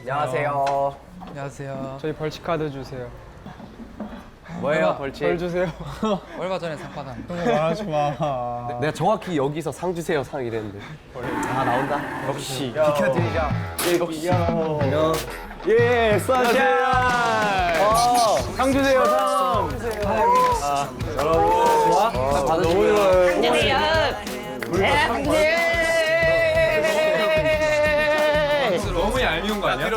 안녕하세요. 안녕하세요. 저희 벌칙 카드 주세요. 뭐예요 벌칙? 벌 주세요. 얼마 전에 상 받았는데. 말하지 마. 내가 정확히 여기서 상 주세요 상 이랬는데. 아 나온다. 역시 어. 비켜드리자. 역시. 예, 선샤인. 상 주세요 상. 아, 여러분. 좋아? 상 받으시고요. 너 무 얄미운 거 아니야?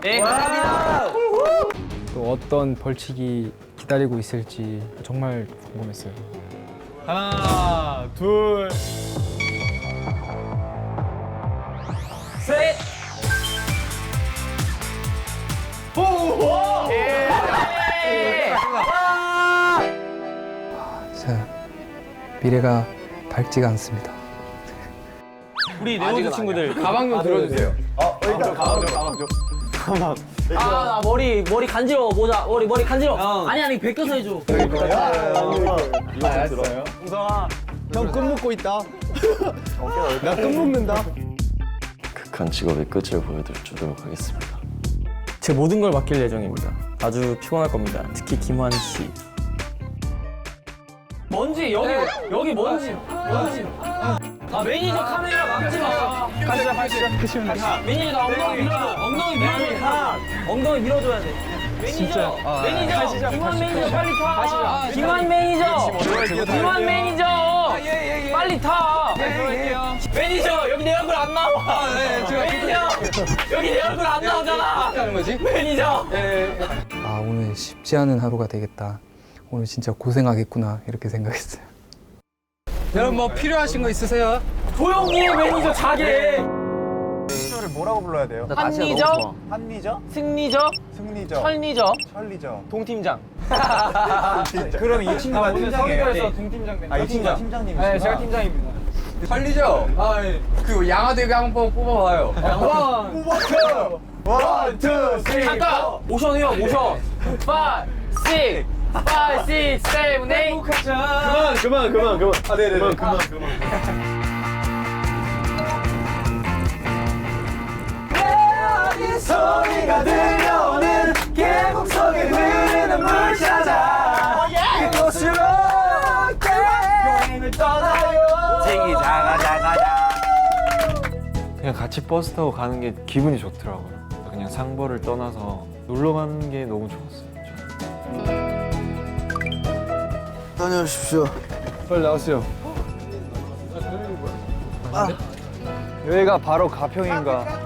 네, 감사합니다. 또 어떤 벌칙이 기다리고 있을지 정말 궁금했어요. 하나, 둘. 셋. 자, 미래가 밝지가 않습니다. 우리 네오즈 친구들 가방 좀 들어주세요. 아, 나 머리 머리 간지러워 모자 머리 머리 간지러워 아니 아니 벗겨서 해줘 형끈 묶고 있다. 나끈 묶는다. 극한 직업의 끝을 보여드리도록 하겠습니다. 제 모든 걸 맡길 예정입니다. 아주 피곤할 겁니다. 특히 김환 씨. 먼지 여기 여기 먼지 먼지 아 매니저 카메라 막지 마. 가시자, 가시자. 매니저 나 엉덩이 밀어줘 엉덩이 밀어줘 엉덩이 밀어줘야 돼. 매니저 매니저. 김한 매니저 빨리 타. 김한 매니저. 김한 매니저. 빨리 타. 매니저 여기 내 얼굴 안 나와. 매니저 여기 내 얼굴 안 나오잖아. 매니저. 아, 오늘 쉽지 않은 하루가 되겠다. 오늘 진짜 고생하겠구나 이렇게 생각했어요. 여러분 뭐 필요하신 거 있으세요? 조용히 해 매니저 자게 시절을 뭐라고 불러야 돼요? 한니저 한리저? 승리저 승리저? 철리저 천리저? 동팀장 그럼 이 친구가 팀장이에요? 동팀장 된 아, 이 친구가 팀장님이시구나. 네, 제가 팀장입니다. 설리죠? 아, 예. 그 양화대교 한번 뽑아봐요. 원, 투, 쓰리, 잠깐 모션 해요 모션 5 6 5 6 7 8 그만, 그만, 그만, 그만. 아, 네네. 그만, 그만, 그만. 소리가 들려오는 계곡 속에 흐르는 물 찾아 그곳으로 여행을 떠나요 생이 자가 자가자. 그냥 같이 버스 타고 가는 게 기분이 좋더라고요. 그냥 상벌을 떠나서 놀러 가는 게 너무 좋았어요. 다녀오십시오 빨리 나오세요. 여기가 바로 가평인가?